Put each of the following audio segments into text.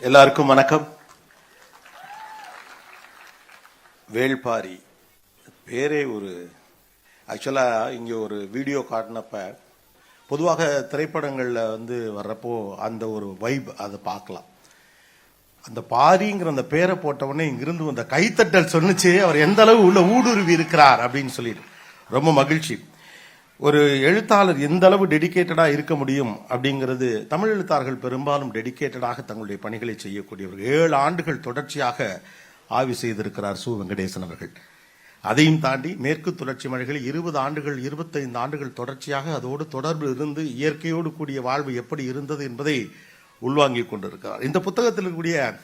எல்லாருக்கும் வணக்கம். வேள்பாரி. பேரே ஒரு ஆக்சுவலாக இங்கே ஒரு வீடியோ காட்டினப்ப பொதுவாக திரைப்படங்களில் வந்து வர்றப்போ அந்த ஒரு வைப் அதை பார்க்கலாம் அந்த பாரிங்கிற அந்த பேரை போட்ட உடனே இங்கிருந்து வந்த கைத்தட்டல் சொன்னுச்சு அவர் எந்த அளவு உள்ள ஊடுருவி இருக்கிறார் அப்படின்னு சொல்லிட்டு. ரொம்ப மகிழ்ச்சி. ஒரு எழுத்தாளர் எந்த அளவு டெடிக்கேட்டடாக இருக்க முடியும் அப்படிங்கிறது தமிழ் எழுத்தாளர்கள் பெரும்பாலும் டெடிகேட்டடாக தங்களுடைய பணிகளை செய்யக்கூடியவர்கள். ஏழு ஆண்டுகள் தொடர்ச்சியாக ஆய்வு செய்திருக்கிறார் சு. வெங்கடேசன் அவர்கள். அதையும் தாண்டி மேற்கு தொடர்ச்சி மலைகளில் இருபது ஆண்டுகள் இருபத்தைந்து ஆண்டுகள் தொடர்ச்சியாக அதோடு தொடர்பு இருந்து இயற்கையோடு கூடிய வாழ்வு எப்படி இருந்தது என்பதை உள்வாங்கி கொண்டிருக்கிறார். இந்த புத்தகத்தில் இருக்கக்கூடிய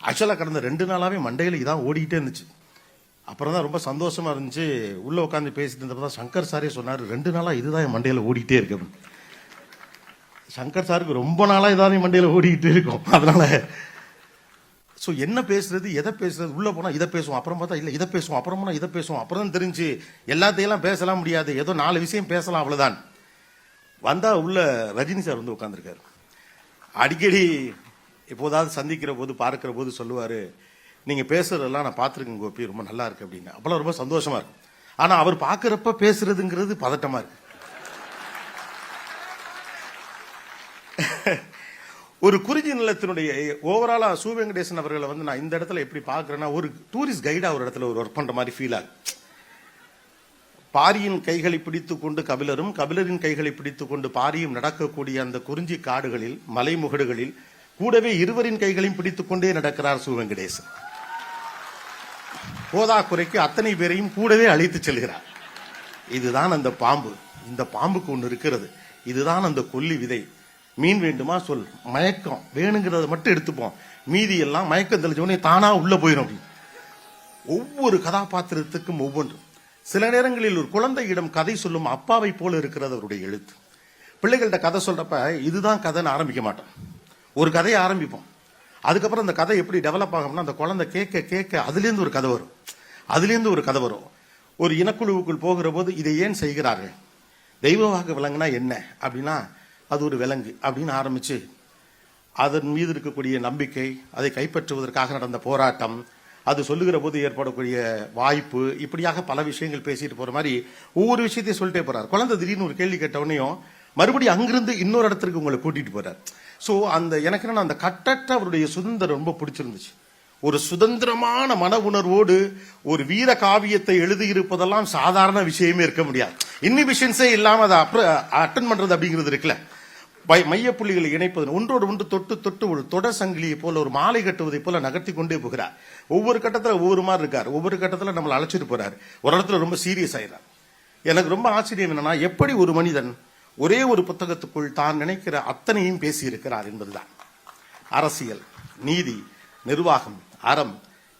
ஆக்சுவலாக கடந்த ரெண்டு நாளாகவே மண்டையில் இதான் ஓடிக்கிட்டே இருந்துச்சு. அப்புறம் தான் ரொம்ப சந்தோஷமா இருந்துச்சு. உள்ள உட்காந்து பேசிட்டு இருந்தப்ப தான் சங்கர் சாரே சொன்னார் ரெண்டு நாளாக இதுதான் என் மண்டையில் ஓடிக்கிட்டே இருக்கு. சங்கர் சாருக்கு ரொம்ப நாளாக இதான் என் மண்டையில் ஓடிக்கிட்டே இருக்கும். அதனால ஸோ என்ன பேசுறது? எதை பேசுறது? உள்ளே போனால் இதை பேசுவோம் அப்புறம் பார்த்தா இல்லை இதை பேசுவோம் அப்புறம் போனால் இதை பேசுவோம். அப்புறம் தான் தெரிஞ்சு எல்லாத்தையெல்லாம் பேசலாம் முடியாது. ஏதோ நாலு விஷயம் பேசலாம் அவ்வளோதான் வந்தா உள்ள ரஜினி சார் வந்து உட்காந்துருக்காரு அடிக்கடி எப்போதாவது சந்திக்கிற போது பார்க்கிற போது சொல்லுவாரு நீங்க பேசுறதெல்லாம் நான் பார்த்துருக்கேன் கோபி ரொம்ப நல்லா இருக்கு அப்படின்னு. அப்பெல்லாம் ரொம்ப சந்தோஷமா இருக்கு. ஆனா அவர் பார்க்குறப்ப பேசுறதுங்கிறது பதட்டமா இருக்கு. ஒரு குறிஞ்சி நிலத்தினுடைய ஓவராலா சு வெங்கடேசன் அவர்களை வந்து நான் இந்த இடத்துல எப்படி பார்க்குறேன்னா ஒரு டூரிஸ்ட் கைடா ஒரு இடத்துல ஒரு ஒர்க் பண்ணுற மாதிரி ஃபீல் ஆகும் பாரியின் கைகளை பிடித்து கொண்டு கபிலரும் கபிலரின் கைகளை பிடித்து கொண்டு பாரியும் நடக்கக்கூடிய அந்த குறிஞ்சி காடுகளில் மலைமுகடுகளில் கூடவே இருவரின் கைகளையும் பிடித்து கொண்டே நடக்கிறார் சு வெங்கடேசன். போதாக்குறைக்கு அத்தனை பேரையும் கூடவே அழைத்து செல்கிறார். இதுதான் அந்த பாம்பு. இந்த பாம்புக்கு ஒன்று இருக்கிறது. இதுதான் அந்த கொல்லி விதை. மீன் வேண்டுமா? சொல். மயக்கம். வேணுங்கிறத மட்டும் எடுத்துப்போம். மீதி எல்லாம் மயக்கம் தெளிஞ்ச தானா உள்ள போயிடும் அப்படி. ஒவ்வொரு கதாபாத்திரத்துக்கும் ஒவ்வொன்றும். சில நேரங்களில் ஒரு குழந்தையிடம் கதை சொல்லும் அப்பாவை போல இருக்கிறது அவருடைய எழுத்து. பிள்ளைகள்கிட்ட கதை சொல்றப்ப இதுதான் கதைன்னு ஆரம்பிக்க மாட்டோம். ஒரு கதையை ஆரம்பிப்போம். அதுக்கப்புறம் அந்த கதை எப்படி டெவலப் ஆகும்னா அந்த குழந்தை கேட்க கேட்க அதுலேருந்து ஒரு கதை வரும். அதுலேருந்து ஒரு கதை வரும். ஒரு இனக்குழுவுக்குள் போகிற போது இதை ஏன் செய்கிறார்கள்? தெய்வமாக விலங்குனா என்ன? அப்படின்னா அது ஒரு விலங்கு அப்படின்னு ஆரம்பிச்சு அதன் மீது இருக்கக்கூடிய நம்பிக்கை அதை கைப்பற்றுவதற்காக நடந்த போராட்டம் அது சொல்லுகிற போது ஏற்படக்கூடிய வாய்ப்பு இப்படியாக பல விஷயங்கள் பேசிட்டு போற மாதிரி ஒவ்வொரு விஷயத்தையும் சொல்லிட்டே போறார். குழந்தை திடீர்னு ஒரு கேள்வி கேட்ட மறுபடியும் அங்கிருந்து இன்னொரு இடத்திற்கு உங்களை கூட்டிட்டு போறார். ஸோ அந்த எனக்கு என்னன்னா அந்த கட்டற்ற அவருடைய சுதந்திரம் ரொம்ப பிடிச்சிருந்துச்சு. ஒரு சுதந்திரமான மன உணர்வோடு ஒரு வீர காவியத்தை எழுதியிருப்பதெல்லாம் சாதாரண விஷயமே இருக்க முடியாது. இன்னிபிஷன்ஸே இல்லாமல் அதை அட்டன் பண்றது அப்படிங்கிறது இருக்குல்ல. மை- மையப்புள்ளிகளை இணைப்பது ஒன்றோடு ஒன்று தொட்டு தொட்டு ஒரு தொடர் சங்கிலியை போல ஒரு மாலை கட்டுவதை போல நகர்த்தி கொண்டே போகிறார். ஒவ்வொரு கட்டத்தில் ஒவ்வொரு மாதிரி இருக்கார். ஒவ்வொரு கட்டத்தில் நம்மளை அழைச்சிட்டு போறாரு. ஒரு இடத்துல ரொம்ப சீரியஸ் ஆயிடுறார். எனக்கு ரொம்ப ஆச்சரியம் என்னன்னா எப்படி ஒரு மனிதன் ஒரே ஒரு புத்தகத்துக்குள் தான் நினைக்கிற அத்தனையும் பேசியிருக்கிறார் என்பதுதான். அரசியல் நீதி நிர்வாகம் அறம்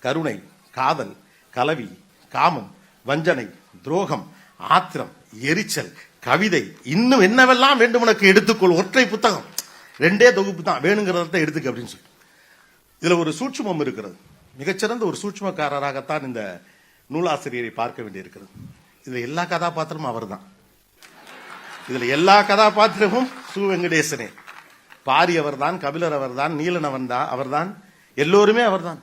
கருணை காதல் கலவி காமம் வஞ்சனை துரோகம் ஆத்திரம் எரிச்சல் கவிதை இன்னும் என்னவெல்லாம் வேண்டும் உனக்கு எடுத்துக்கொள் ஒற்றை புத்தகம். ரெண்டே தொகுப்பு தான் வேணுங்கிறத எடுத்துக்க அப்படின்னு சொல்லி. இதில் ஒரு சூட்சுமம் இருக்கிறது. மிகச்சிறந்த ஒரு சூட்சமக்காரராகத்தான் இந்த நூலாசிரியரை பார்க்க வேண்டியிருக்கிறது. இதில் எல்லா கதாபாத்திரமும் அவர்தான். இதுல எல்லா கதாபாத்திரமும் சு. வெங்கடேசனே. பாரி அவர்தான் கபிலர் அவர்தான் நீலன் அவன் அவர்தான். அவர்தான் எல்லோருமே அவர்தான்.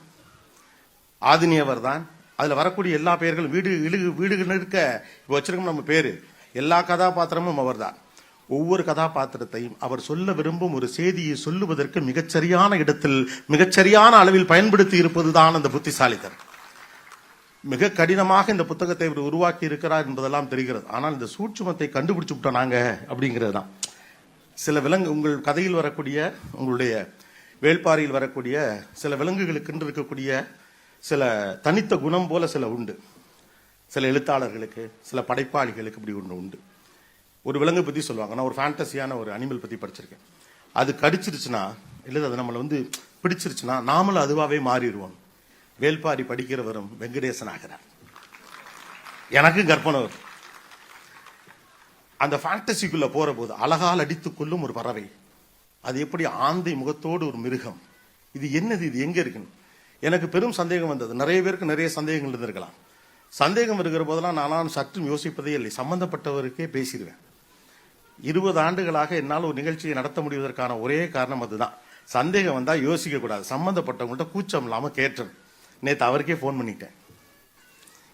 ஆதினி அவர்தான். அதுல வரக்கூடிய எல்லா பெயர்களும் வீடு இழுகு வீடுகள் இருக்க இப்போ வச்சிருக்கோம் நம்ம பேரு. எல்லா கதாபாத்திரமும் அவர்தான். ஒவ்வொரு கதாபாத்திரத்தையும் அவர் சொல்ல விரும்பும் ஒரு செய்தியை சொல்லுவதற்கு மிகச்சரியான இடத்தில் மிகச்சரியான அளவில் பயன்படுத்தி இருப்பதுதான் அந்த புத்திசாலித்தனம். மிக கடினமாக இந்த புத்தகத்தை இவர் உருவாக்கி இருக்கிறார் என்பதெல்லாம் தெரிகிறது. ஆனால் இந்த சூட்சுமத்தை கண்டுபிடிச்சு விட்டோம் நாங்கள் அப்படிங்கிறது தான். சில விலங்கு உங்கள் கதையில் வரக்கூடிய உங்களுடைய வேள்பாறையில் வரக்கூடிய சில விலங்குகளுக்கென்று இருக்கக்கூடிய சில தனித்த குணம் போல சில உண்டு. சில எழுத்தாளர்களுக்கு சில படைப்பாளிகளுக்கு இப்படி ஒன்று உண்டு. ஒரு விலங்கு பற்றி சொல்லுவாங்க. நான் ஒரு ஃபேண்டசியான ஒரு அனிமல் பற்றி படிச்சிருக்கேன். அது கடிச்சிருச்சுன்னா இல்லை அது நம்மளை வந்து பிடிச்சிருச்சுன்னா நாமளும் அதுவாகவே மாறிடுவோம். வேல்பாரி படிக்கிறவரும் வெங்கடேசன் ஆகிறார் எனக்கும் கற்பனை வரும். அந்த ஃபேண்டசிக்குள்ள போற போது அழகால் அடித்துக் கொள்ளும் ஒரு பறவை. அது எப்படி ஆந்தை முகத்தோடு ஒரு மிருகம். இது என்னது? இது எங்க இருக்குன்னு. எனக்கு பெரும் சந்தேகம் வந்தது. நிறைய பேருக்கு நிறைய சந்தேகங்கள் இருந்திருக்கலாம். சந்தேகம் இருக்கிற போதெல்லாம் நானும் சற்றும் யோசிப்பதே இல்லை. சம்பந்தப்பட்டவருக்கே பேசிடுவேன். இருபது ஆண்டுகளாக என்னால் ஒரு நிகழ்ச்சியை நடத்த முடிவதற்கான ஒரே காரணம் அதுதான். சந்தேகம் வந்தால் யோசிக்கக்கூடாது சம்மந்தப்பட்டவங்கள்ட்ட சம்பந்தப்பட்டவங்கள்ட்ட கூச்சம் இல்லாமல் கேட்டேன் நேற்று அவருக்கே ஃபோன் பண்ணிட்டேன்.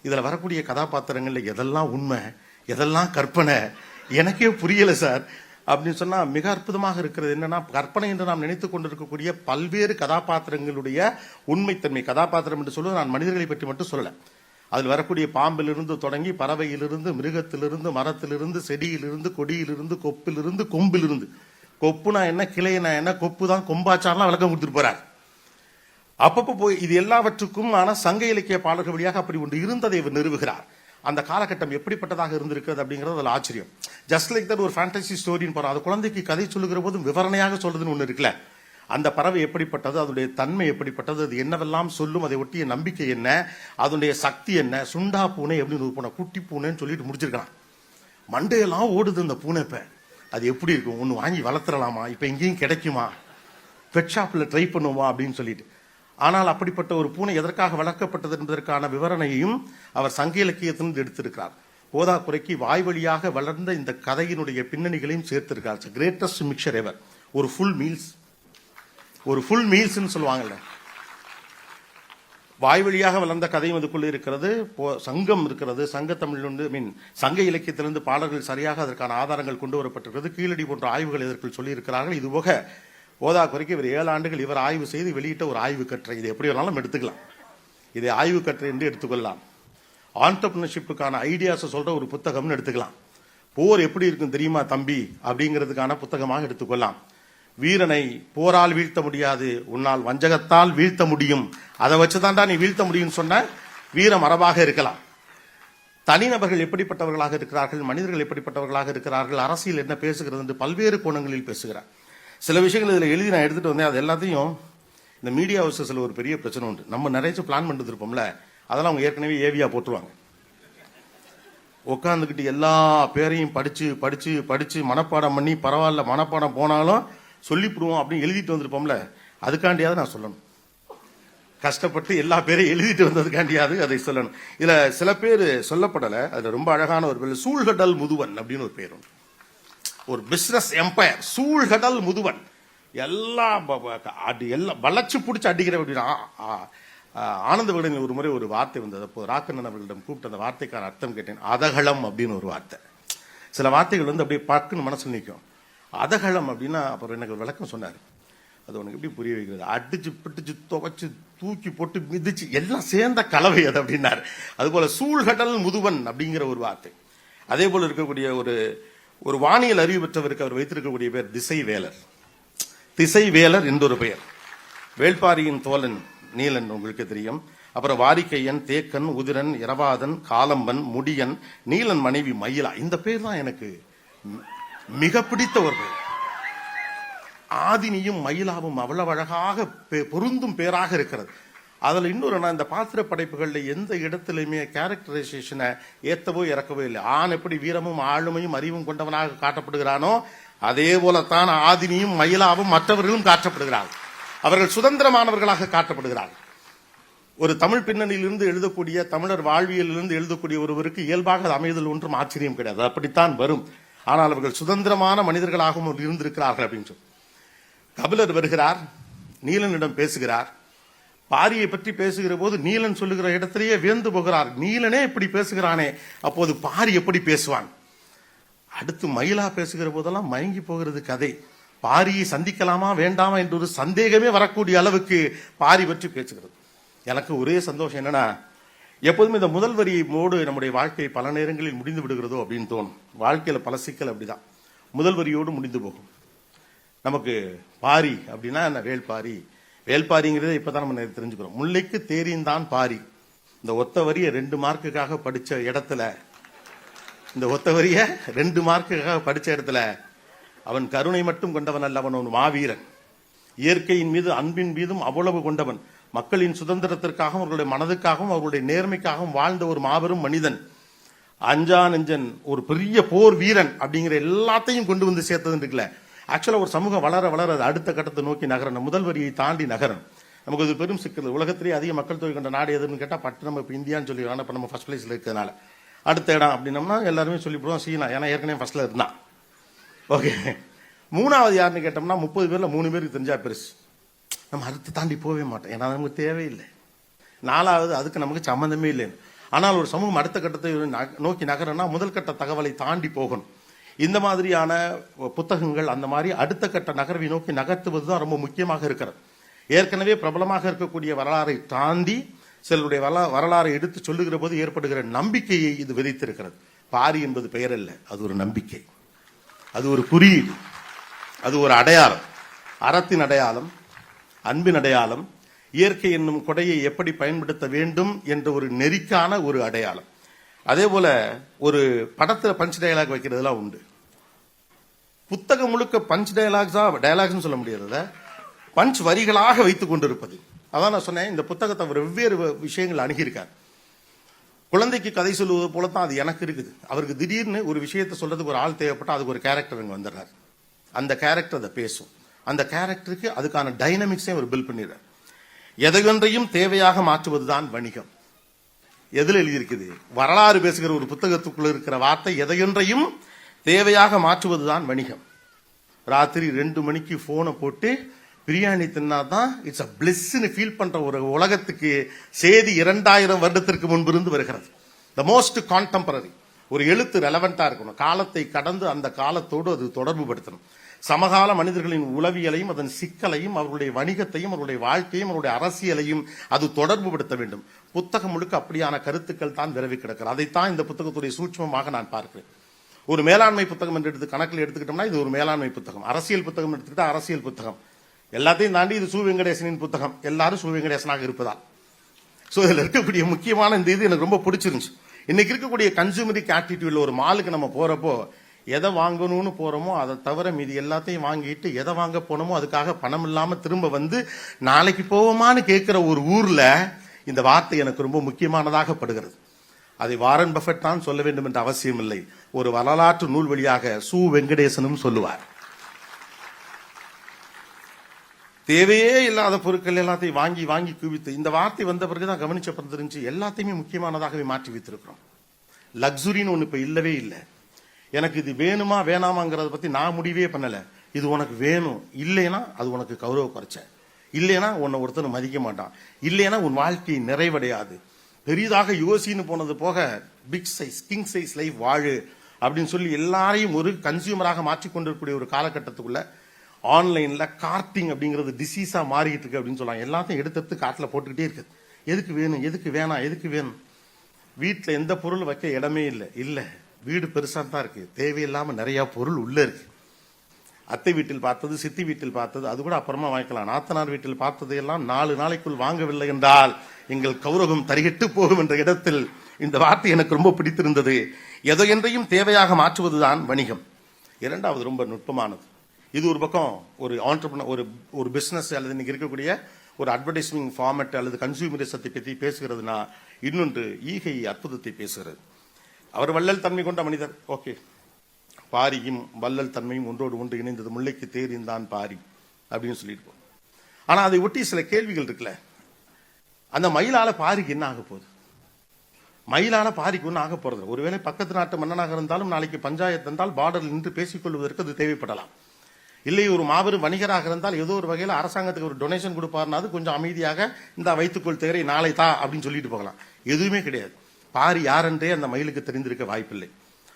இதில் வரக்கூடிய கதாபாத்திரங்களில் எதெல்லாம் உண்மை எதெல்லாம் கற்பனை எனக்கே புரியலை சார். அப்படின்னு சொன்னால் மிக அற்புதமாக இருக்கிறது என்னன்னா கற்பனை என்று நாம் நினைத்து கொண்டிருக்கக்கூடிய பல்வேறு கதாபாத்திரங்களுடைய உண்மைத்தன்மை. கதாபாத்திரம் என்று சொல்லுவது நான் மனிதர்களை பற்றி மட்டும் சொல்லலை. அதில் வரக்கூடிய பாம்பிலிருந்து தொடங்கி பறவையிலிருந்து மிருகத்திலிருந்து மரத்திலிருந்து செடியிலிருந்து கொடியிலிருந்து கொப்பிலிருந்து கொம்பிலிருந்து. கொப்புனா என்ன கிளைனா என்ன கொப்பு தான் கொம்பாச்சாரெலாம் விளக்கம் கொடுத்துட்டு போறார். அப்பப்போ போய் இது எல்லாவற்றுக்கும் ஆனால் சங்க இலக்கிய பாடல்கள் வழியாக அப்படி ஒன்று இருந்ததை இவர் நிறுவுகிறார். அந்த காலகட்டம் எப்படிப்பட்டதாக இருந்திருக்கிறது அப்படிங்கிறது அதில் ஆச்சரியம். ஜஸ்ட் லைக் தட் ஒரு ஃபேண்டசி ஸ்டோரின்னு போகிறோம் அது குழந்தைக்கு கதை சொல்லுகிற போதும் விவரணையாக சொல்றதுன்னு ஒன்று இருக்குல்ல. அந்த பறவை எப்படிப்பட்டது அதனுடைய தன்மை எப்படிப்பட்டது அது என்னவெல்லாம் சொல்லும் அதை ஒட்டிய நம்பிக்கை என்ன அதனுடைய சக்தி என்ன சுண்டா பூனை எப்படி பூனை குட்டி பூனைன்னு சொல்லிட்டு முடிச்சிருக்கான் மண்டையெல்லாம் ஓடுது இந்த பூனை இப்போ. அது எப்படி இருக்கும்? ஒன்று வாங்கி வளர்த்துடலாமா? இப்போ எங்கேயும் கிடைக்குமா? பெட் ஷாப்பில் ட்ரை பண்ணுவோமா அப்படின்னு சொல்லிட்டு. ஆனால் அப்படிப்பட்ட ஒரு பூனை எதற்காக வளர்க்கப்பட்டது என்பதற்கான விவரணையும் அவர் சங்க இலக்கியத்திலிருந்து எடுத்திருக்கிறார். போதா குறைக்கு வாய் வழியாக வளர்ந்த இந்த கதையினுடைய பின்னணிகளையும் சேர்த்திருக்கார் கிரேட்டஸ்ட் மிக்சர் எவர் ஒரு ஃபுல் மீல்ஸ் ஒரு ஃபுல் மீல்ஸ்னு சொல்லுவாங்கல்ல. வாய் வழியாக வளர்ந்த கதையும் இதுக்குள்ள இருக்கிறது. போ- சங்கம் இருக்கிறது. சங்க தமிழ் வந்து மீன் சங்க இலக்கியத்திலிருந்து பாடல்கள் சரியாக அதற்கான ஆதாரங்கள் கொண்டு வரப்பட்டிருக்கிறது. கீழடி போன்ற ஆய்வுகள் இதற்குள் சொல்லியிருக்கிறார்கள். இதுபோக ஓதா குறைக்கு இவர் ஏழு ஆண்டுகள் இவர் ஆய்வு செய்து வெளியிட்ட ஒரு ஆய்வு கட்டுரை. இது எப்படி வேணாலும் எடுத்துக்கலாம். இதை ஆய்வு கட்டுரை என்று எடுத்துக்கொள்ளலாம். ஆண்டர்பிரினர்ஷிப்புக்கான ஐடியாஸை சொல்கிற ஒரு புத்தகம்னு எடுத்துக்கலாம். போர் எப்படி இருக்கும் தெரியுமா தம்பி? அப்படிங்கிறதுக்கான புத்தகமாக எடுத்துக்கொள்ளலாம். வீரனை போரால் வீழ்த்த முடியாது. உன்னால் வஞ்சகத்தால் வீழ்த்த முடியும். அதை வச்சுதான்டா நீ வீழ்த்த முடியும்னு சொன்ன வீர மரபாக இருக்கலாம். தனிநபர்கள் எப்படிப்பட்டவர்களாக இருக்கிறார்கள்? மனிதர்கள் எப்படிப்பட்டவர்களாக இருக்கிறார்கள்? அரசியல் என்ன பேசுகிறது என்று பல்வேறு கோணங்களில் பேசுகிறார். சில விஷயங்கள் இதில் எழுதி நான் எடுத்துகிட்டு வந்தேன். அது எல்லாத்தையும் இந்த மீடியா ஹவுசஸில் ஒரு பெரிய பிரச்சனை உண்டு. நம்ம நிறைய பிளான் பண்ணிருப்போம்ல அதெல்லாம் அவங்க ஏற்கனவே ஏவியா போட்டுருவாங்க. உட்காந்துக்கிட்டு எல்லா பேரையும் படித்து படித்து படித்து மனப்பாடம் பண்ணி பரவாயில்ல மனப்பாடம் போனாலும் சொல்லிவிடுவோம் அப்படின்னு எழுதிட்டு வந்திருப்போம்ல அதுக்காண்டியாவது நான் சொல்லணும். கஷ்டப்பட்டு எல்லா பேரையும் எழுதிட்டு வந்ததுக்காண்டியாவது அதை சொல்லணும். இதில் சில பேர் சொல்லப்படலை அதில் ரொம்ப அழகான ஒரு பேர் சூழ்கடல் முதுவன் அப்படின்னு ஒரு பேர் உண்டு. ஒரு பிசினஸ் எம்பையர் சூழ்கடல் முதுவன். எல்லாம் அடி எல்லாம் வளர்ச்சி பிடிச்சி அடிக்கிற அப்படின்னா ஆ, ஆ, ஆனந்த விகடனில் ஒரு முறை ஒரு வார்த்தை வந்தது. அப்போது ராக்கண்ணன் அவர்களிடம் கூப்பிட்டு அந்த வார்த்தைக்கான அர்த்தம் கேட்டேன். அதகளம் அப்படின்னு ஒரு வார்த்தை. சில வார்த்தைகள் வந்து அப்படியே பக்குன்னு மனசுல நிற்கும் அதகளம் அப்படின்னா அப்புறம் எனக்கு ஒரு விளக்கம் சொன்னார். அது உனக்கு எப்படி புரிய வைக்கிறது? அடிச்சு பிடிச்சு துவைச்சு தூக்கி போட்டு மிதிச்சு எல்லாம் சேர்ந்த கலவை அது அப்படின்னாரு. அதுபோல் சூழ்கடல் முதுவன் அப்படிங்கிற ஒரு வார்த்தை. அதே போல் இருக்கக்கூடிய ஒரு ஒரு வானியல் அறிவு பெற்றவருக்கு அவர் வைத்திருக்கக்கூடிய பேர் திசை வேலர் திசை வேலர் என்றொரு பெயர். வேள்பாரியின் தோழன் நீலன் உங்களுக்கு தெரியும். அப்புறம் வாரிக்கையன் தேக்கன் உதிரன் இரவாதன் காலம்பன் முடியன் நீலன் மனைவி மயிலா. இந்த பேர் தான் எனக்கு மிக பிடித்த ஒரு பெயர் ஆதினியும் மயிலாவும் அவ்வளவு அழகாக பொருந்தும் பேராக இருக்கிறது. அதில் இன்னொரு நான் இந்த பாத்திர படைப்புகளில் எந்த இடத்துலையுமே கேரக்டரைசேஷனை ஏற்றவோ இறக்கவோ இல்லை. ஆண் எப்படி வீரமும் ஆளுமையும் அறிவும் கொண்டவனாக காட்டப்படுகிறானோ அதே போலத்தான் ஆதினியும் மயிலாவும் மற்றவர்களும் காட்டப்படுகிறார்கள். அவர்கள் சுதந்திரமானவர்களாக காட்டப்படுகிறார்கள். ஒரு தமிழ் பின்னணியிலிருந்து எழுதக்கூடிய தமிழர் வாழ்வியலிலிருந்து எழுதக்கூடிய ஒருவருக்கு இயல்பாக அது அமைதல் ஒன்றும் ஆச்சரியம் கிடையாது. அப்படித்தான் வரும். ஆனால் அவர்கள் சுதந்திரமான மனிதர்களாகவும் இருந்திருக்கிறார்கள் அப்படின்னு சொல்லி. கபிலர் வருகிறார் நீலனிடம் பேசுகிறார் பாரியை பற்றி பேசுகிற போது நீலன் சொல்லுகிற இடத்திலேயே வியந்து போகிறார். நீலனே இப்படி பேசுகிறானே. அப்போது பாரி எப்படி பேசுவான்? அடுத்து மயிலா பேசுகிற போதெல்லாம் மயங்கி போகிறது கதை. பாரியை சந்திக்கலாமா வேண்டாமா என்ற ஒரு சந்தேகமே வரக்கூடிய அளவுக்கு பாரி பற்றி பேசுகிறது. எனக்கு ஒரே சந்தோஷம் என்னன்னா எப்போதுமே இந்த முதல் வரி மோடு நம்முடைய வாழ்க்கை பல நேரங்களில் முடிந்து விடுகிறதோ அப்படின்னு தோணும். வாழ்க்கையில் பல சிக்கல் அப்படிதான். முதல் வரியோடு முடிந்து போகும். நமக்கு பாரி அப்படின்னா என்ன? வேல்பாரி வேல்பாரிங்கிறத இப்பதான் நம்ம தெரிஞ்சுக்கிறோம். முல்லைக்கு தேரின் தான் பாரி. இந்த ஒத்த வரிய ரெண்டு மார்க்குக்காக படிச்ச இடத்துல இந்த ஒத்த வரிய ரெண்டு மார்க்குக்காக படிச்ச இடத்துல அவன் கருணை மட்டும் கொண்டவன் அல்ல அவன் ஒரு மாவீரன். இயற்கையின் மீது அன்பின் மீதும் அவ்வளவு கொண்டவன். மக்களின் சுதந்திரத்திற்காகவும் அவர்களுடைய மனதுக்காகவும் அவர்களுடைய நேர்மைக்காகவும் வாழ்ந்த ஒரு மாபெரும் மனிதன். அஞ்சா நெஞ்சன் ஒரு பெரிய போர் வீரன் அப்படிங்கிற எல்லாத்தையும் கொண்டு வந்து சேர்த்ததுன்னு இருக்குல்ல. ஆக்சுவலாக ஒரு சமூகம் வளர வளர அது அடுத்த கட்டத்தை நோக்கி நகரணும். முதல் வரியை தாண்டி நகரணும். நமக்கு இது பெரும் சிக்கல். உலகத்திலேயே அதிக மக்கள் தொகை கொண்ட நாடு எதுன்னு கேட்டால் பட்டு நம்ம இப்போ இந்தியான்னு சொல்லி ஆனால் இப்போ நம்ம ஃபஸ்ட் பிளேஸில் இருக்கிறதுனால. அடுத்த இடம் அப்படின்னம்னா எல்லாருமே சொல்லிவிடுவோம் சீனா. ஏன்னா ஏற்கனவே ஃபஸ்ட்டில் இருந்தான். ஓகே மூணாவது யாருன்னு கேட்டோம்னா முப்பது பேரில் மூணு பேருக்கு தெரிஞ்சா பெருசு. நம்ம அடுத்து தாண்டி போகவே மாட்டோம். ஏன்னா நமக்கு தேவையில்லை. நாலாவது அதுக்கு நமக்கு சம்மந்தமே இல்லை ஆனால் ஒரு சமூகம் அடுத்த கட்டத்தை ந- நோக்கி நகரம்னா முதல் கட்ட தகவலை தாண்டி போகணும். இந்த மாதிரியான புத்தகங்கள் அந்த மாதிரி அடுத்த கட்ட நகர்வை நோக்கி நகர்த்துவது தான் ரொம்ப முக்கியமாக இருக்கிறது. ஏற்கனவே பிரபலமாக இருக்கக்கூடிய வரலாறை தாண்டி சிலருடைய வரலா- வரலாறை எடுத்து சொல்லுகிற போது ஏற்படுகிற நம்பிக்கையை இது விதைத்திருக்கிறது. பாரி என்பது பெயர் அல்ல அது ஒரு நம்பிக்கை. அது ஒரு குறியீடு. அது ஒரு அடையாளம். அறத்தின் அடையாளம் அன்பின் அடையாளம் இயற்கை என்னும் கொடையை எப்படி பயன்படுத்த வேண்டும் என்ற ஒரு நெறிக்கான ஒரு அடையாளம். அதே போல ஒரு படத்துல பஞ்ச் டயலாக் வைக்கிறதுலாம் உண்டு. புத்தகம் முழுக்க பஞ்ச் டயலாக்ஸா டயலாக்ஸ்னு சொல்ல முடியாதுல பஞ்ச் வரிகளாக வைத்துக் கொண்டிருப்பது. அதான் நான் சொன்னேன் இந்த புத்தகத்தை அவர் வெவ்வேறு விஷயங்கள் அணுகியிருக்கார். குழந்தைக்கு கதை சொல்லுவது போல தான் அது எனக்கு இருக்குது. அவருக்கு திடீர்னு ஒரு விஷயத்தை சொல்றதுக்கு ஒரு ஆள் தேவைப்பட்டால் அதுக்கு ஒரு கேரக்டர் இங்கே வந்துடுறாரு. அந்த கேரக்டர் அதை பேசும். அந்த கேரக்டருக்கு அதுக்கான டைனமிக்ஸையும் அவர் பில் பண்ணிடுறார். எதையொன்றையும் தேவையாக மாற்றுவது தான் வணிகம். எதில் எழுதியிருக்குது? வரலாறு பேசுகிற ஒரு புத்தகத்துக்குள்ள இருக்கிற வார்த்தை எதையொன்றையும் தேவையாக மாற்றுவதுதான் வணிகம். ராத்திரி ரெண்டு மணிக்கு போனை போட்டு பிரியாணி தின்னாதான் இட்ஸ் அ பிளெஸ்ன்னு ஃபீல் பண்ற ஒரு உலகத்துக்கு செய்தி இரண்டாயிரம் வருடத்திற்கு முன்பிருந்து வருகிறது. த மோஸ்ட் கான்டெம்பரரி ஒரு எழுத்து ரெலவெண்டா இருக்கணும். காலத்தை கடந்து அந்த காலத்தோடு அது தொடர்பு படுத்தணும். சமகால மனிதர்களின் உளவியலையும் அதன் சிக்கலையும் அவர்களுடைய வணிகத்தையும் அவருடைய வாழ்க்கையும் அவருடைய அரசியலையும் அது தொடர்பு படுத்த வேண்டும். புத்தகம் முழுக்க அப்படியான கருத்துக்கள் தான் விரவி கிடக்கிறது. அதைத்தான் இந்த புத்தகத்துடைய சூட்சமமாக நான் பார்க்கிறேன். ஒரு மேலாண்மை புத்தகம் என்று எடுத்து கணக்கில் எடுத்துக்கிட்டோம்னா இது ஒரு மேலாண்மை புத்தகம். அரசியல் புத்தகம் எடுத்துக்கிட்டா அரசியல் புத்தகம். எல்லாத்தையும் தாண்டி இது சு. வெங்கடேசனின் புத்தகம். எல்லாரும் சு. வெங்கடேசனாக இருப்பதால். ஸோ இதில் இருக்கக்கூடிய முக்கியமான இந்த இது எனக்கு ரொம்ப பிடிச்சிருந்துச்சு. இன்னைக்கு இருக்கக்கூடிய கன்சூமரிக் ஆட்டிடியூட்ல ஒரு மாலுக்கு நம்ம போறப்போ எதை வாங்கணும்னு போறோமோ அதை தவிர மீதி எல்லாத்தையும் வாங்கிட்டு எதை வாங்க போனோமோ அதுக்காக பணம் இல்லாமல் திரும்ப வந்து நாளைக்கு போவோமான்னு கேட்குற ஒரு ஊர்ல இந்த வார்த்தை எனக்கு ரொம்ப முக்கியமானதாக படுகிறது. அதை வாரன் பஃபட் தான் சொல்ல வேண்டும் என்ற அவசியம் இல்லை. ஒரு வரலாற்று நூல் வழியாக சு. வெங்கடேசனும் சொல்லுவார். தேவையே இல்லாத பொருட்கள் எல்லாத்தையும் வாங்கி வாங்கி குவித்து இந்த வார்த்தை வந்த பிறகுதான் கவனிச்ச பிறகு எல்லாத்தையுமே முக்கியமானதாகவே மாற்றி வைத்திருக்கிறோம். லக்ஸுரின்னு ஒன்று இப்போ இல்லவே இல்லை. எனக்கு இது வேணுமா வேணாமாங்கிறத பற்றி நான் முடிவே பண்ணலை. இது உனக்கு வேணும். இல்லைன்னா அது உனக்கு கௌரவ குறைச்சேன் இல்லைன்னா உன்னை ஒருத்தர் மதிக்க மாட்டான். இல்லைன்னா உன் வாழ்க்கை நிறைவடையாது. பெரிதாக யோசின்னு போனது போக big size king size life வாழு அப்படின்னு சொல்லி எல்லாரையும் ஒரு கன்சியூமராக மாற்றிக்கொண்டிருக்கக்கூடிய ஒரு காலகட்டத்துக்குள்ள ஆன்லைனில் கார்ட்டிங் அப்படிங்கிறது டிசீஸாக மாறிக்கிட்டு இருக்கு அப்படின்னு சொல்லுவாங்க எல்லாத்தையும் எடுத்து எடுத்து போட்டுக்கிட்டே இருக்கு. எதுக்கு வேணும்? எதுக்கு வேணாம்? எதுக்கு வேணும்? வீட்டில் எந்த பொருள் வைக்க இடமே இல்லை. இல்லை. வீடு பெருசாக தான் இருக்குது தேவையில்லாமல் நிறையா பொருள் உள்ளே இருக்குது அத்தை வீட்டில் பார்த்தது சித்தி வீட்டில் பார்த்தது அது கூட அப்புறமா வாங்கிக்கலாம். நாத்தனார் வீட்டில் பார்த்தது எல்லாம் நாலு நாளைக்குள் வாங்கவில்லை என்றால் எங்கள் கௌரவம் தரிகிட்டு போகும் என்ற இடத்தில் இந்த வார்த்தை எனக்கு ரொம்ப பிடித்திருந்தது. எதையென்றையும் தேவையாக மாற்றுவதுதான் வணிகம். இரண்டாவது ரொம்ப நுட்பமானது. இது ஒரு பக்கம் ஒரு ஆண்டர்பனர் ஒரு ஒரு பிஸ்னஸ் அல்லது இன்னைக்கு இருக்கக்கூடிய ஒரு அட்வர்டைஸ்மிங் ஃபார்மெட் அல்லது கன்சூமரிசத்தை பற்றி பேசுகிறதுனா இன்னொன்று ஈகை அற்புதத்தை பேசுகிறது. அவர் வள்ளல் தன்மை கொண்ட மனிதர். ஓகே. பாரியும் வள்ளல் தன்மையும் ஒன்றோடு ஒன்று இணைந்தது. முல்லைக்கு தேறிந்தான் பாரி அப்படின்னு சொல்லியிருப்போம் ஆனால் அதை ஒட்டி சில கேள்விகள் இருக்குல்ல. அந்த மயிலால பாரிக்கு என்ன ஆக போகுது? மயிலால பாரிக்கு ஒன்றும் ஆக போகிறது ஒருவேளை பக்கத்து நாட்டு மன்னனாக இருந்தாலும் நாளைக்கு பஞ்சாயத்து இருந்தால் பார்டர் நின்று பேசிக்கொள்வதற்கு அது தேவைப்படலாம். இல்லை ஒரு மாபெரும் வணிகராக இருந்தால் ஏதோ ஒரு வகையில் அரசாங்கத்துக்கு ஒரு டொனேஷன் கொடுப்பாருனா அது கொஞ்சம் அமைதியாக இந்த வைத்துக்கொள் தேரை நாளை தா அப்படின்னு சொல்லிட்டு போகலாம். எதுவுமே கிடையாது. பாரி யாரென்றே அந்த மயிலுக்கு தெரிந்திருக்க வாய்ப்பில்லை.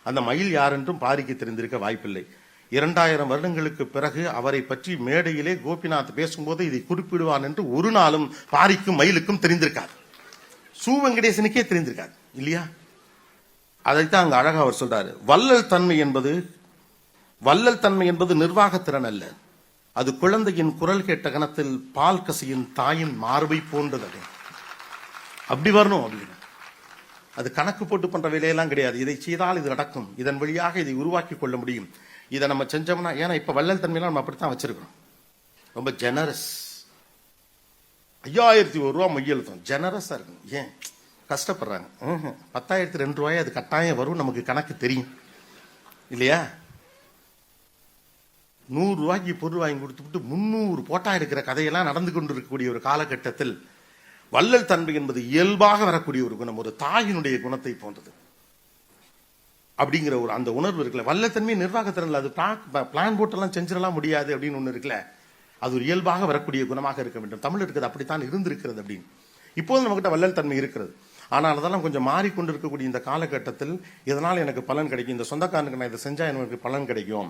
அந்த மயில் யாரென்றும் பாரிக்கு தெரிந்திருக்க வாய்ப்பில்லை. இரண்டாயிரம் வருடங்களுக்கு பிறகு அவரை பற்றி மேடையிலே கோபிநாத் பேசும்போது இதை குறிப்பிடுவான் என்று ஒரு நாளும் பாரிக்கும் மயிலுக்கும் தெரிந்திருக்காது. சு வெங்கடேசனுக்கே தெரிந்திருக்காது இல்லையா? அதைத்தான் அங்க அழகா அவர் சொல்றாரு. வள்ளல் தன்மை என்பது வள்ளல் தன்மை என்பது நிர்வாகத்திறன் அல்ல. அது குழந்தையின் குரல் கேட்ட கணத்தில் பால் கசியின் தாயின் மார்பை போன்றது அப்படி வரணும் அப்படின்னு அது கணக்கு போட்டு பண்ற வேலையெல்லாம் கிடையாது. இதை செய்தால் இது நடக்கும். இதன் வழியாக இதை உருவாக்கி கொள்ள முடியும். இதை நம்ம செஞ்சோம்னா ஏன்னா இப்ப வள்ளல் தன்மையெல்லாம் நம்ம அப்படித்தான் வச்சிருக்கிறோம். ரொம்ப ஜெனரஸ் ஐயாயிரத்தி ஒரு ரூபா மையெழுத்தம் ஜெனரஸா இருக்கும் ஏன்? கஷ்டப்படுறாங்க. பத்தாயிரத்தி ரெண்டு ரூபாய் அது கட்டாயம் வரும். நமக்கு கணக்கு தெரியும். இல்லையா? நூறு ரூபாய்க்கு பொருள் வாங்கி கொடுத்துட்டு முன்னூறு போட்டா இருக்கிற கதையெல்லாம் நடந்து கொண்டிருக்கக்கூடிய ஒரு காலகட்டத்தில் வள்ளல் தன்மை என்பது இயல்பாக வரக்கூடிய ஒரு குணம் ஒரு தாயினுடைய குணத்தை போன்றது. அப்படிங்கிற ஒரு அந்த உணர்வு இருக்குல்ல. வல்லத்தன்மை நிர்வாகத்திறன்ல அது பிளான் போட்டெல்லாம் செஞ்சிடலாம் முடியாது அப்படின்னு ஒன்று இருக்குல்ல. அது ஒரு இயல்பாக வரக்கூடிய குணமாக இருக்க வேண்டும். தமிழ் இருக்கிறது அப்படித்தான் இருந்திருக்கிறது அப்படின்னு. இப்போது நம்மகிட்ட வள்ளல் தன்மை இருக்கிறது. ஆனால் அதெல்லாம் கொஞ்சம் மாறிக்கொண்டிருக்கக்கூடிய இந்த காலகட்டத்தில் இதனால் எனக்கு பலன் கிடைக்கும்? இந்த சொந்தக்காரனுக்கு நான் இதை செஞ்சால் எனக்கு பலன் கிடைக்கும்.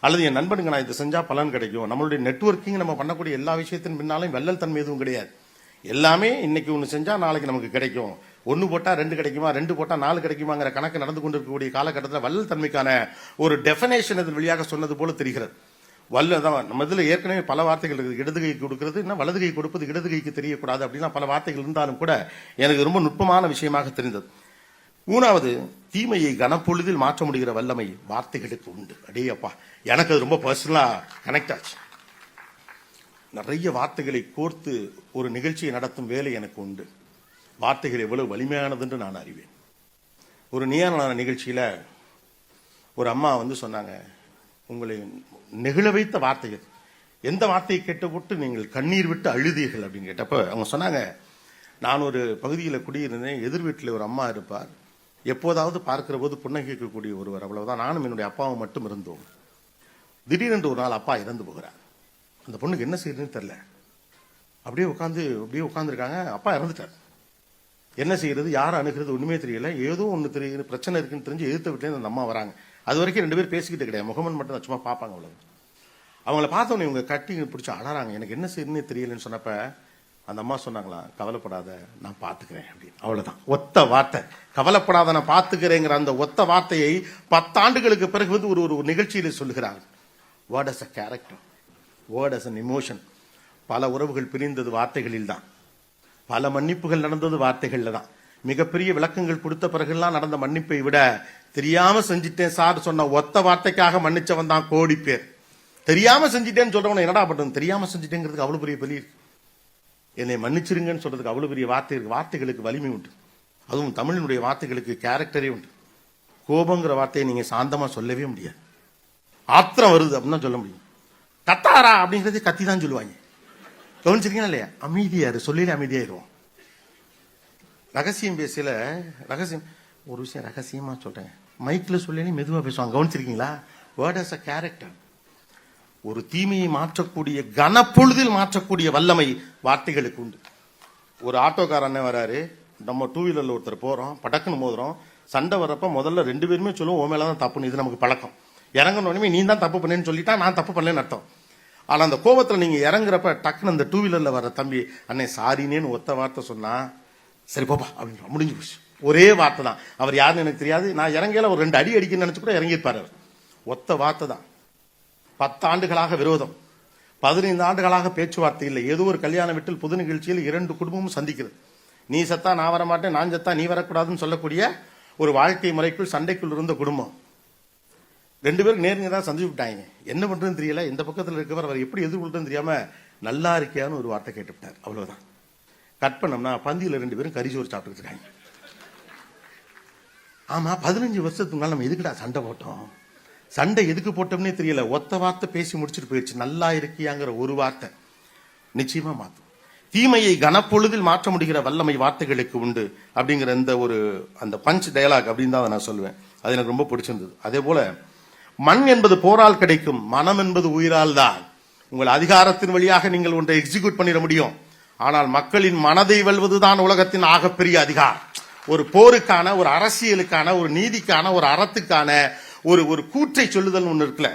அல்லது என் நண்பனுக்கு நான் இதை செஞ்சால் பலன் கிடைக்கும். நம்மளுடைய நெட்வொர்க்கிங் நம்ம பண்ணக்கூடிய எல்லா விஷயத்தின் பின்னாலும் வள்ளல் தன்மை எதுவும் கிடையாது. எல்லாமே இன்னைக்கு ஒன்று செஞ்சால் நாளைக்கு நமக்கு கிடைக்கும். ஒன்று போட்டால் ரெண்டு கிடைக்குமா? ரெண்டு போட்டால் நாலு கிடைக்குமாங்கிற கணக்கு நடந்து கொண்டிருக்கக்கூடிய காலகட்டத்தில் வல்லல் தன்மைக்கான ஒரு டெஃபினேஷன் இதன் வழியாக சொன்னது போல தெரிகிறது. வல்ல தான் நம்ம இதில் ஏற்கனவே பல வார்த்தைகள் இருக்குது. இடது கை கொடுக்கிறது இன்னும் வலது கை கொடுப்பது இடது கைக்கு தெரியக்கூடாது அப்படின்னா பல வார்த்தைகள் இருந்தாலும் கூட எனக்கு ரொம்ப நுட்பமான விஷயமாக தெரிந்தது. மூணாவது தீமையை கனப்பொழுதில் மாற்ற முடிகிற வல்லமை வார்த்தைகளுக்கு உண்டு. அடேயப்பா எனக்கு அது ரொம்ப பர்சனலாக கனெக்ட் ஆச்சு. நிறைய வார்த்தைகளை கோர்த்து ஒரு நிகழ்ச்சியை நடத்தும் வேலை எனக்கு உண்டு. வார்த்தைகள் எவ்வளவு வலிமையானது என்று நான் அறிவேன். ஒரு நியானான நிகழ்ச்சியில ஒரு அம்மா வந்து சொன்னாங்க உங்களை நெகிழ வைத்த வார்த்தைகள். எந்த வார்த்தையை கேட்டபோட்டு நீங்கள் கண்ணீர் விட்டு அழுதீர்கள்? அப்படின்னு கேட்டப்ப அவங்க சொன்னாங்க நான் ஒரு பகுதியில் குடியிருந்தேன் எதிர் வீட்டில் ஒரு அம்மா இருப்பார். எப்போதாவது பார்க்கிற போது புன்னகைக்கக்கூடிய ஒருவர் அவ்வளவுதான். நானும் என்னுடைய அப்பாவும் மட்டும் இருந்தோம். திடீரென்று ஒரு நாள் அப்பா இறந்து போகிறார். அந்த பொண்ணுக்கு என்ன செய்யறதுன்னு தெரில அப்படியே உட்காந்து அப்படியே உட்காந்துருக்காங்க அப்பா இறந்துட்டார். என்ன செய்யறது யாரை அணுகிறது ஒன்றுமே தெரியல. ஏதோ ஒன்று தெரியுது பிரச்சனை இருக்குன்னு தெரிஞ்சு எதிர்த்த வீட்டிலேருந்து அந்த அம்மா வராங்க. அது வரைக்கும் ரெண்டு பேரும் பேசிக்கிட்டு கிடையாது. முகமன் மட்டும் தான் சும்மா பார்ப்பாங்க அவ்வளவு. அவங்கள பார்த்தோன்னே இவங்க கட்டி பிடிச்சி அழறாங்க. எனக்கு என்ன செய்யணும்னு தெரியலன்னு சொன்னப்ப அந்த அம்மா சொன்னாங்களா கவலைப்படாத நான் பார்த்துக்கிறேன் அப்படின்னு. அவ்வளவுதான். ஒத்த வார்த்தை. கவலைப்படாத நான் பார்த்துக்கிறேங்கிற அந்த ஒத்த வார்த்தையை பத்தாண்டுகளுக்கு பிறகு வந்து ஒரு ஒரு நிகழ்ச்சியில் சொல்லுகிறாங்க what as a character word as an emotion பல உறவுகள் பிரிந்தது வார்த்தைகளில் தான் பல மன்னிப்புகள் நடந்தது வார்த்தைகளில் தான் மிகப்பெரிய விளக்கங்கள் கொடுத்த பிறகுலாம் நடந்த மன்னிப்பை விட தெரியாம செஞ்சிட்டேன் சார் சொன்ன ஒத்த வார்த்தைக்காக மன்னிச்சவன் தான் கோடி பேர். தெரியாம செஞ்சிட்டேன்னு சொல்றவன என்னடா பண்றது? தெரியாம செஞ்சிட்டேங்கிறதுக்கு அவ்வளவு பெரிய பலி இருக்கு. என்னை மன்னிச்சிருங்கன்னு சொல்றதுக்கு அவ்வளவு பெரிய வார்த்தை இருக்கு. வார்த்தைகளுக்கு வலிமை உண்டு. அதுவும் தமிழினுடைய வார்த்தைகளுக்கு கேரக்டரே உண்டு. கோபங்கிற வார்த்தையை நீங்க சாந்தமா சொல்லவே முடியாது. ஆத்திரம் வருது அப்படின்னு சொல்ல முடியும். கத்தாரா அப்படிங்கிறது கத்தி தான் சொல்லுவாங்க. கவனிச்சிருக்கீங்களா இல்லையா? அமைதியாரு சொல்லில அமைதியாயிருவோம். ரகசியம் பேசல ரகசியம் ஒரு விஷயம் ரகசியமா சொல்றேன். மைக்ல சொல்லி மெதுவா பேசுவாங்க. கவனிச்சிருக்கீங்களா? வேர்ட் ஆஸ் அ கேரக்டர் ஒரு தீமையை மாற்றக்கூடிய கனப்பொழுதில் மாற்றக்கூடிய வல்லமை வார்த்தைகளுக்கு உண்டு. ஒரு ஆட்டோக்கார அண்ணன் வராரு. நம்ம டூ வீலரில் ஒருத்தர் போகிறோம் படக்குன்னு மோதுறோம். சண்டை வர்றப்ப முதல்ல ரெண்டு பேருமே சொல்லுவோம் உன் மேலே தான் தப்புன்னு இது நமக்கு பழக்கம். இறங்கணுமே நீ தான் தப்பு பண்ணேன்னு சொல்லிட்டா நான் தப்பு பண்ணலன்னு அர்த்தம். ஆனால் அந்த கோபத்தில் நீங்கள் இறங்குறப்ப டக்குன்னு அந்த டூ வீலரில் வர தம்பி அண்ணே சாரினேன்னு ஒத்த வார்த்தை சொன்னா சரி போப்பா அப்படின்னு முடிஞ்சு போச்சு. ஒரே வார்த்தை தான். அவர் யாருன்னு எனக்கு தெரியாது. நான் இறங்கல ஒரு ரெண்டு அடி அடிக்கணும்னு நினச்சி கூட இறங்கியிருப்பார் அவர். ஒத்த வார்த்தை தான். பத்தாண்டுகளாக விரோதம். பதினைந்து ஆண்டுகளாக பேச்சுவார்த்தை இல்லை. ஏதோ ஒரு கல்யாண வீட்டில் பொது நிகழ்ச்சியில் இரண்டு குடும்பமும் சந்திக்கிறது. நீ சத்தா நான் வர மாட்டேன் நான் சத்தா நீ வரக்கூடாதுன்னு சொல்லக்கூடிய ஒரு வாழ்க்கை முறைக்குள் சண்டைக்குள் இருந்த குடும்பம். ரெண்டு பேரும் நேருங்க தான் சந்திச்சு விட்டாங்க. என்ன பண்றதுன்னு தெரியல. இந்த பக்கத்தில் இருக்கவர் அவர் எப்படி எதிர்கொள்றதுன்னு தெரியாம நல்லா இருக்கியான்னு ஒரு வார்த்தை கேட்டுவிட்டார். அவ்வளவுதான். கட் பண்ணோம்னா பந்தியில் ரெண்டு பேரும் கரிசோறு சாப்பிட்டுட்டு இருக்காங்க. ஆமா பதினஞ்சு வருஷத்துக்கு முன்னால நம்ம எதுக்குடா சண்டை போட்டோம்? சண்டை எதுக்கு போட்டோம்னே தெரியல. ஒத்த வார்த்தை பேசி முடிச்சிட்டு போயிடுச்சு. நல்லா இருக்கியாங்கிற ஒரு வார்த்தை நிச்சயமா மாத்தும். தீமையை கனப்பொழுதில் மாற்ற முடிகிற வல்லமை வார்த்தைகளுக்கு உண்டு அப்படிங்கிற இந்த ஒரு அந்த பஞ்ச் டயலாக் அப்படின்னு தான் நான் சொல்லுவேன் அது எனக்கு ரொம்ப பிடிச்சிருந்தது. அதே போல மண் என்பது போரால் கிடைக்கும் மனம் என்பது உயிரால் தான் உங்கள் அதிகாரத்தின் வழியாக நீங்கள் ஒன்றை எக்ஸிக்யூட் பண்ணிட முடியும். ஆனால் மக்களின் மனதை வெல்வதுதான் உலகத்தின் ஆகப்பெரிய அதிகாரம். ஒரு போருக்கான ஒரு அரசியலுக்கான ஒரு நீதிக்கான ஒரு அறத்துக்கான ஒரு ஒரு கூற்றை சொல்லுதல் ஒன்று இருக்குல்ல.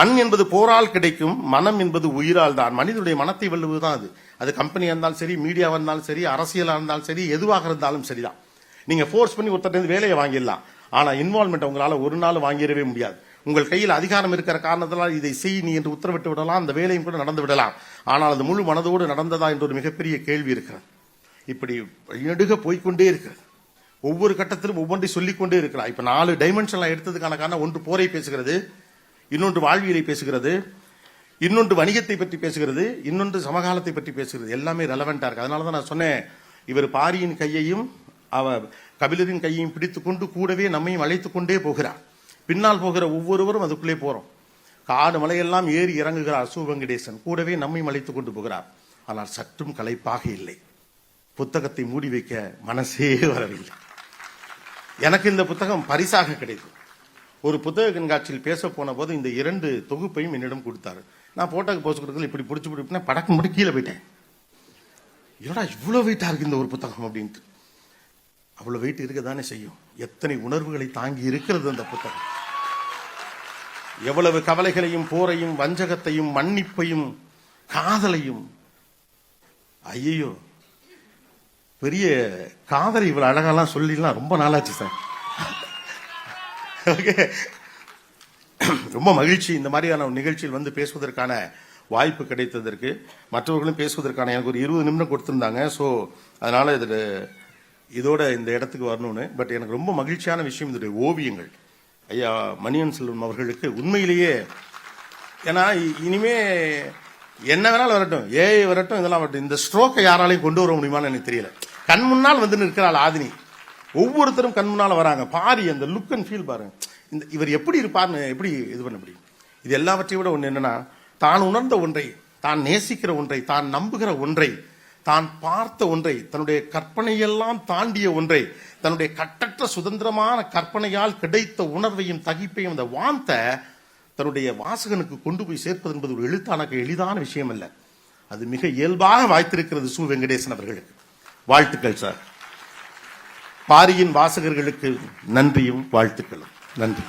மண் என்பது போரால் கிடைக்கும் மனம் என்பது உயிரால் தான் மனிதனுடைய மனத்தை வெல்லுவதுதான் அது. அது கம்பெனியாக இருந்தாலும் சரி மீடியாவாக இருந்தாலும் சரி அரசியலாக இருந்தாலும் சரி எதுவாக இருந்தாலும் சரிதான். நீங்க ஃபோர்ஸ் பண்ணி ஒருத்தர் வேலையை வாங்கிடலாம். ஆனால் இன்வால்மெண்ட் உங்களால் ஒரு நாள் வாங்கிடவே முடியாது. உங்கள் கையில் அதிகாரம் இருக்கிற காரணத்தினால் இதை செய் நீ என்று உத்தரவிட்டு விடலாம் அந்த வேலையும் கூட நடந்து விடலாம். ஆனால் அது முழு மனதோடு நடந்ததா என்ற ஒரு மிகப்பெரிய கேள்வி இருக்கிறது. இப்படி நெடுக போய்க்கொண்டே இருக்கிறது. ஒவ்வொரு கட்டத்திலும் ஒவ்வொன்றை சொல்லிக்கொண்டே இருக்கிறார். இப்போ நாலு டைமென்ஷன்லாம் எடுத்ததுக்கான காரணம் ஒன்று போரை பேசுகிறது இன்னொன்று வாழ்வியலை பேசுகிறது இன்னொன்று வணிகத்தை பற்றி பேசுகிறது இன்னொன்று சமகாலத்தை பற்றி பேசுகிறது. எல்லாமே ரெலவெண்ட்டாக இருக்குது அதனால தான் நான் சொன்னேன் இவர் பாரியின் கையையும் அவ கபிலரின் கையையும் பிடித்துக்கொண்டு கூடவே நம்மையும் அழைத்து கொண்டே போகிறார். பின்னால் போகிற ஒவ்வொருவரும் அதுக்குள்ளே போகிறோம் காடு மலையெல்லாம் ஏறி இறங்குகிறார் சு வெங்கடேசன் கூடவே நம்மையும் அழைத்துக் கொண்டு போகிறார். ஆனால் சற்றும் களைப்பாக இல்லை. புத்தகத்தை மூடி வைக்க மனசே வரவில்லை. எனக்கு இந்த புத்தகம் பரிசாக கிடைத்தது. ஒரு புத்தக கண்காட்சியில் பேச போன போது இந்த இரண்டு தொகுப்பையும் என்னிடம் கொடுத்தாரு. நான் போட்டோக்கு போஸ்ட் கொடுக்கல இப்படி பிடிச்சி பிடிப்பினா படக்கு மட்டும் கீழே போயிட்டேன். என்னடா இவ்வளோ வெயிட்டாக இருக்கு இந்த ஒரு புத்தகம் அப்படின்ட்டு. அவ்வளோ வெயிட் இருக்க தானே செய்யும். எத்தனை உணர்வுகளை தாங்கி இருக்கிறது அந்த புத்தகம்? எவ்வளவு கவலைகளையும் போரையும் வஞ்சகத்தையும் மன்னிப்பையும் காதலையும். ஐயோ பெரிய காதலை இவ்வளவு அழகாலாம் சொல்லிடலாம் ரொம்ப நாளாச்சு சார். ஓகே. ரொம்ப மகிழ்ச்சி இந்த மாதிரியான ஒரு நிகழ்ச்சியில் வந்து பேசுவதற்கான வாய்ப்பு கிடைத்ததற்கு. மற்றவர்களும் பேசுவதற்கான எனக்கு ஒரு இருபது நிமிடம் கொடுத்துருந்தாங்க. ஸோ அதனால் இதில் இதோட இந்த இடத்துக்கு வரணும்னு. பட் எனக்கு ரொம்ப மகிழ்ச்சியான விஷயம் இதோடைய ஓவியங்கள். ஐயா மணியன் செல்வம் அவர்களுக்கு உண்மையிலேயே ஏன்னா இ- இனிமே என்ன வேணாலும் வரட்டும் ஏஐ வரட்டும் இதெல்லாம் வரட்டும் இந்த ஸ்ட்ரோக்கை யாராலையும் கொண்டு வர முடியுமான்னு எனக்கு தெரியல. கண் முன்னால் வந்து நிற்கிறாள் ஆதினி. ஒவ்வொருத்தரும் கண் முன்னால் வராங்க. பாரி அந்த லுக் அண்ட் ஃபீல் பாருங்க. இந்த இவர் எப்படி இருப்பார்னு எப்படி இது பண்ண முடியும்? இது எல்லாவற்றையும் விட ஒன்று என்னன்னா தான் உணர்ந்த ஒன்றை தான் நேசிக்கிற ஒன்றை தான் நம்புகிற ஒன்றை தான் பார்த்த ஒன்றை தன்னுடைய கற்பனையெல்லாம் தாண்டிய ஒன்றை தன்னுடைய கட்டற்ற சுதந்திரமான கற்பனையால் கிடைத்த உணர்வையும் தகிப்பையும் அந்த வாந்த தன்னுடைய வாசகனுக்கு கொண்டு போய் சேர்ப்பது என்பது ஒரு எழுத்தான எளிதான விஷயம் அல்ல அது மிக இயல்பாக வாய்த்திருக்கிறது சு வெங்கடேசன் அவர்களுக்கு. வாழ்த்துக்கள் சார். பாரியின் வாசகர்களுக்கு நன்றியும் வாழ்த்துக்களும். நன்றி.